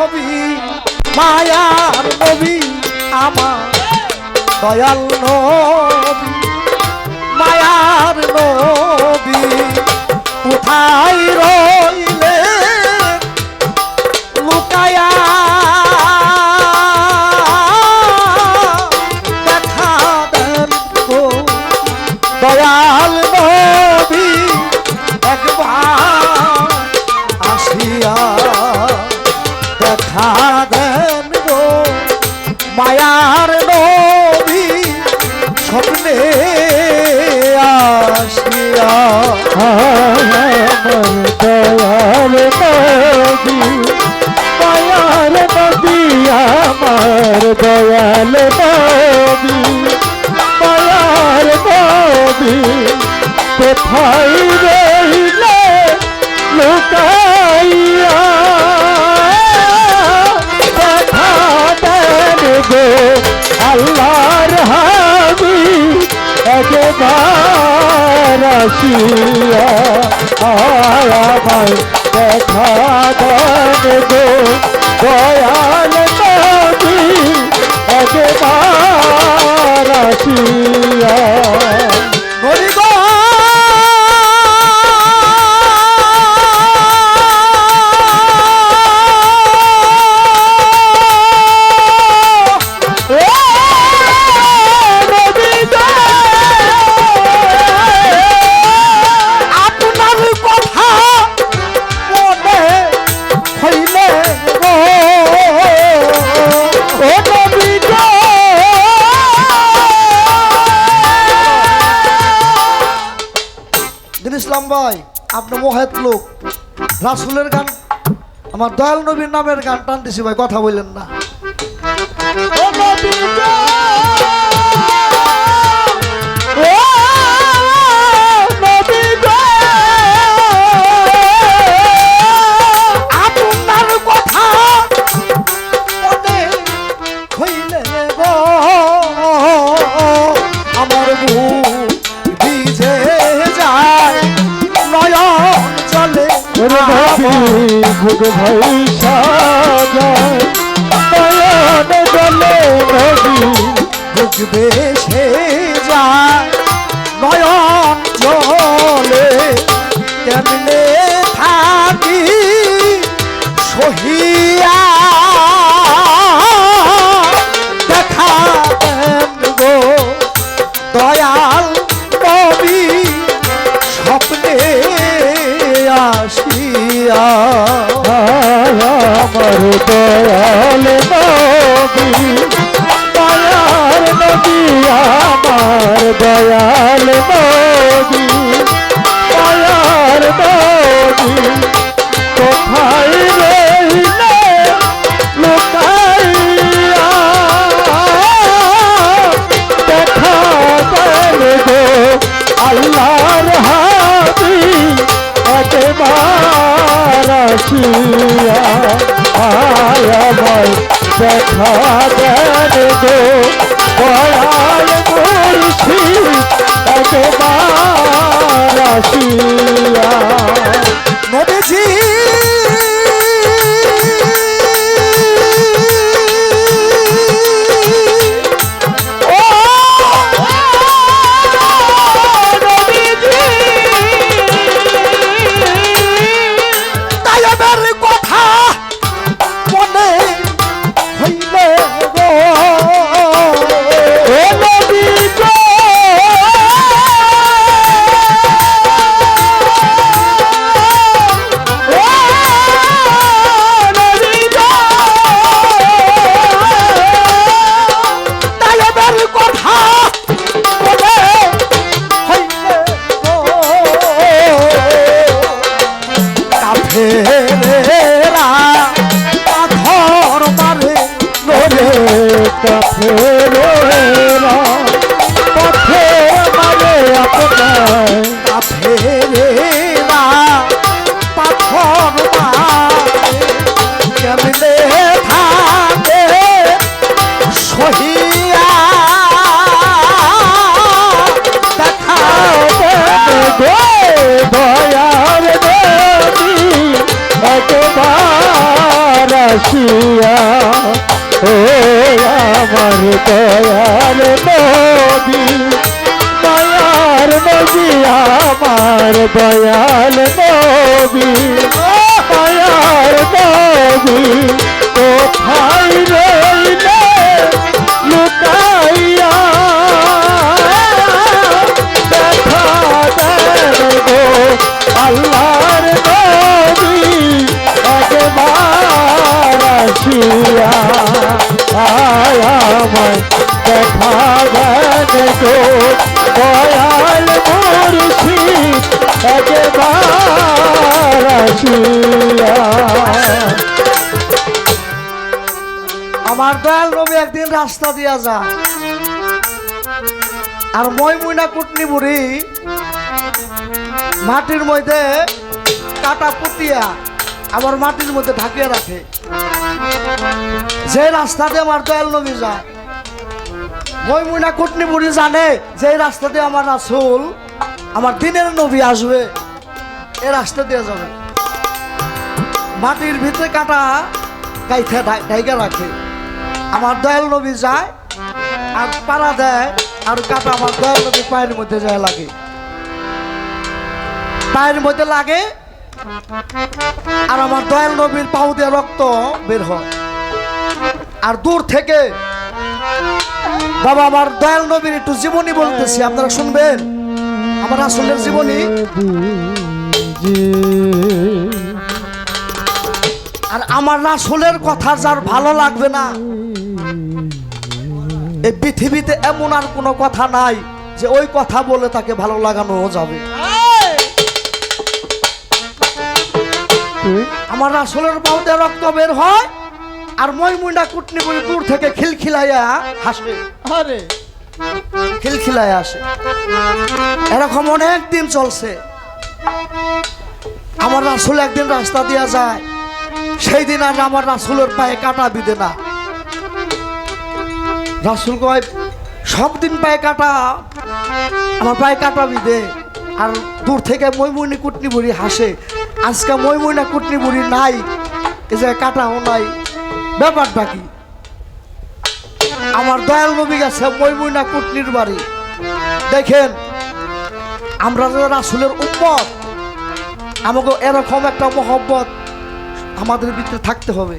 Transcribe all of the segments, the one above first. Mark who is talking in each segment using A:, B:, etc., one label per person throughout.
A: হবি মায়ার নবী আমার দয়াল নবী। মায়ার নবী কোথায় রইলে মায়ার নবী স্বপ্নে আসিয়া
B: দয়াল আমার দয়াল নবী দয়াল নবী কোথায় আল্লাহর হাবি একবার আসিয়া আয় আমায় দেখা দেন গো। দয়াল নবী একবার আসিয়া
A: আমার দয়াল নবীর নামের গান টানতেছি ভাই কথা বললেন না। দয়াল নবী
B: দয়াল নবী কোথায় রইলে লুকাইয়া? দেখা গো আল্লাহর হাবি একবার আসিয়া আয় দেখা একবার আমার দয়াল নবী। আমার দয়াল নবী
A: একদিন রাস্তা দিয়া যায়। আর মই মুইনা কুটনি বুড়ি মাটির মধ্যে কাটা পুতিয়া আবার মাটির মধ্যে ঢাকিয়ে রাখে। যে রাস্তাতে আমার দয়াল নবী যায় মই মুইনা কুটনি বুড়ি জানে যে রাস্তাতে আমার রাসুল, আমার দিনের নবী আসবে, এ রাস্তা দিয়ে যাবে। মাটির ভিতরে কাটা গাইতে ঢাইকা রাখে। আমার দয়াল নবী যায় আর পাড়া দেয় আর কাটা আমার দয়াল নবী পায়ের মধ্যে যায় লাগে। পায়ের মধ্যে লাগে আর আমার দয়াল নবীর পাউ দিয়ে রক্ত বের হয়। আর দূর থেকে বাবা আমার দয়াল নবীর একটু জীবনী বলতেছি, আপনারা শুনবেন? আমার আসলের জীবনী। আমার রাসুলের কথা যার ভালো লাগবে না। এই পৃথিবীতে এমন আর কোনো কথা নাই যে ওই কথা বলে তাকে ভালো লাগানো যাবে। আমার রাসুলের বাউতে রক্ত বের হয় আর মই মুন্ডা কুটনি বলে দূর থেকে খিলখিলাইয়া হাসে
B: আরে।
A: খিলখিলাইয়া আসে। এরকম অনেক দিন চলছে। আমার রাসুল একদিন রাস্তা দিয়া যায়। সেই দিন আর আমার রাসুলের পায়ে কাটা বিদে না। রাসুল কয়, সব দিন পায়ে কাটা, আমার পায়ে কাটা বিদে আর দূর থেকে মইমুনি কুটনি বুড়ি হাসে, আজকে মইমুনা কুটনি বুড়ি নাই এই যে কাটাও নাই, ব্যাপারটা কি? আমার দয়াল নবী গেছে মইমুনা কুটনির বাড়ি। দেখেন, আমরা রাসুলের উম্মত, আমাকে এরকম একটা মহব্বত আমাদের ভিতরে থাকতে হবে।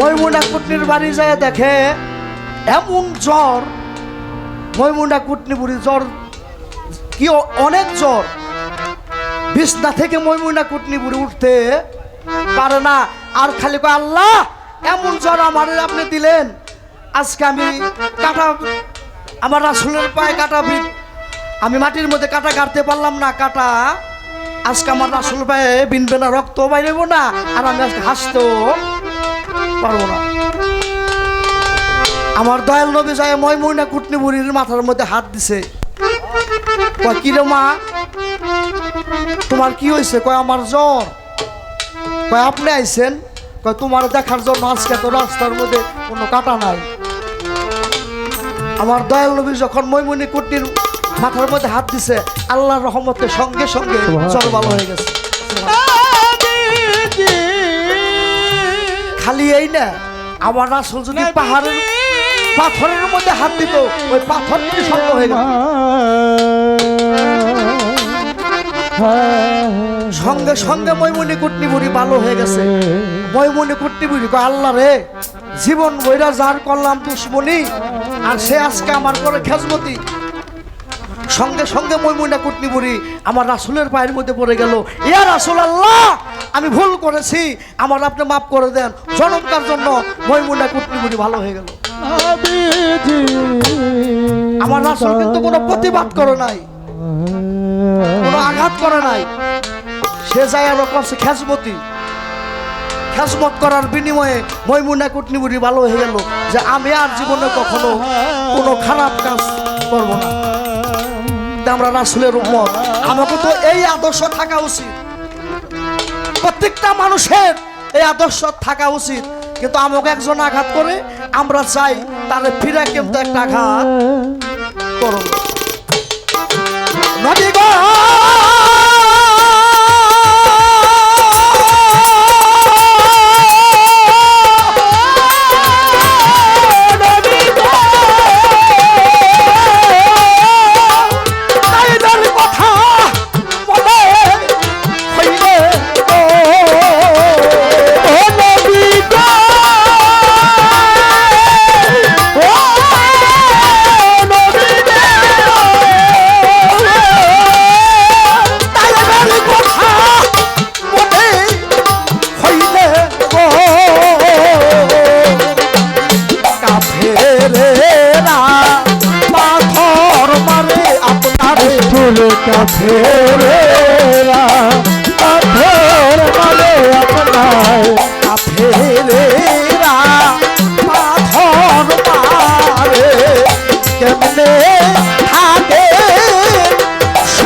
A: ময়মুনা কুটনির বাড়ি যায় দেখে এমন জ্বর ময়মুনা কুটনি বুড়ি জ্বর কি অনেক জ্বর। বিছনা থেকে ময়মুনা কুটনি বুড়ি উঠতে পারে না। আর খালি কয় আল্লাহ এমন জ্বর আমার আপনি দিলেন। আজকে আমি কাটা আমার রাসুলের পায়ে কাটা আমি মাটির মধ্যে কাটা কাটতে পারলাম না কাটা আজকে আমার রাসুল পায়ে বিনবে না রক্ত বাইরেব না, আর আমি আজকে হাসতেও পারব না। আমার দয়াল নবী যায় মই মইনা কুটনি বুড়ির মাথার মধ্যে হাত দিছে। কয়, কি রে মা? তোমার কি হয়েছে? কয়, আমার জ্বর। কয়, আপনি আইছেন? কয়, তোমার দেখার জন্য আজকে তো রাস্তার মধ্যে কোনো কাটা নাই। আমার দয়াল নবী যখন মইমুনি কুটনির মাথার মধ্যে হাত দিছে আল্লাহর রহমতে সঙ্গে সঙ্গে জ্বর ভালো হয়ে গেছে। খালি এই না আমার রাসুল যদি পাহাড়ের পাথরের মধ্যে হাত দিত ওই পাথর পাথরটি শক্ত হয়ে গেল। সঙ্গে সঙ্গে ময়মনি কুটনি বুড়ি ভালো হয়ে গেছে। ময়মনি কুটনি বুড়ি কয় আল্লাহ রে জীবন বইরা যার করলাম দুশ্মনী আর সে আজকে আমার করে খেজমতি সঙ্গে সঙ্গে ময়মুনা কুটনি বুড়ি আমার রাসুলের পায়ের মধ্যে পড়ে গেল। ইয়া রাসুল আল্লাহ আমি ভুল করেছি, আমার আপনি মাফ করে দেন। জনমকার জন্য ময়মুনা কুটনি বুড়ি ভালো হয়ে গেল। আমার রাসুল কিন্তু কোনো প্রতিবাদ করে নাই, কোনো আঘাত করে নাই। সে যায় আরও করছে খেজমতি। খেসমত করার বিনিময়ে ময়মুনা কুটনি বুড়ি ভালো হয়ে গেল যে আমি আর জীবনে কখনো কোনো খারাপ কাজ করব না। তা আমরা রাসুলের উম্মত। আমাকে তো এই আদর্শ থাকা উচিত। প্রত্যেকটা মানুষের এই আদর্শ থাকা উচিত। কিন্তু আমাকে একজন আঘাত করে, আমরা চাই তাহলে ফিরে কিন্তু একটা আঘাত করব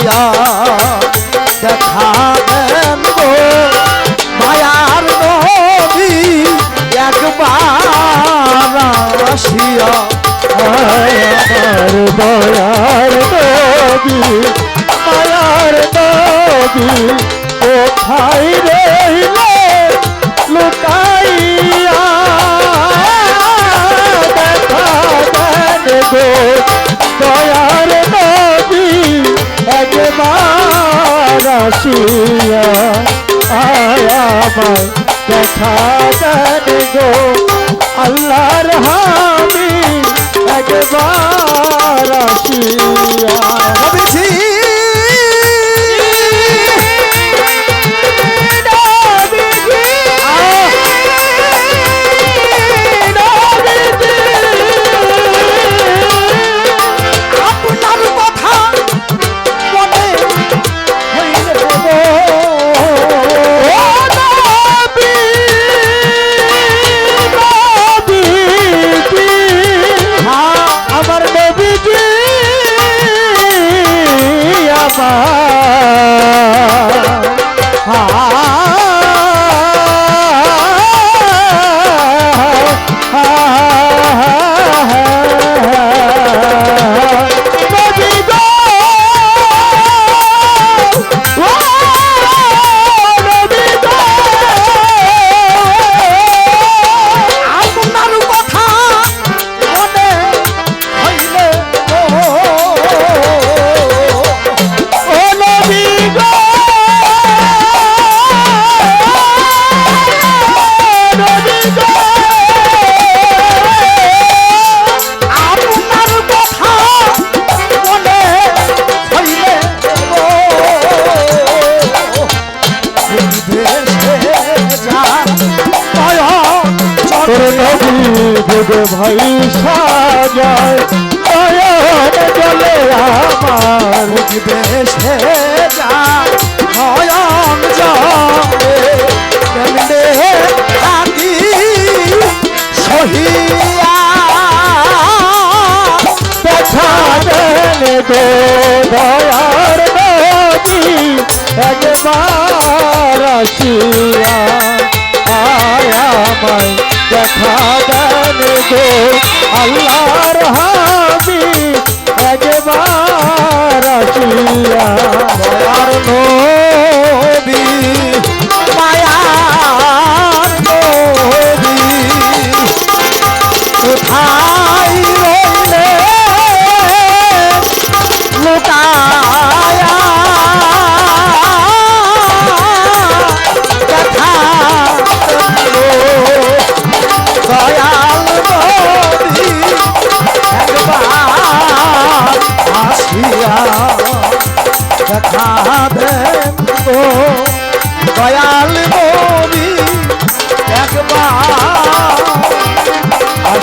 A: দিয়া দেখা দেন গো।
B: মায়ার নদী একবার আসিয়া
A: মায়ার নদী মায়ার
B: নদী কোথায় রে? আসিয়া আয় আমার দেখা দেন গো। আল্লাহর হামি একবার আসিয়া। বুধ ভাই সাজায় নয়ন জলে আমার
A: দেশে যায়। নয়ন জলে কেমনে থাকি
B: দয়ার
A: দেখা দেন গো আল্লাহর হাবি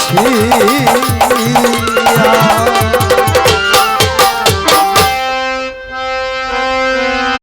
C: আসিয়া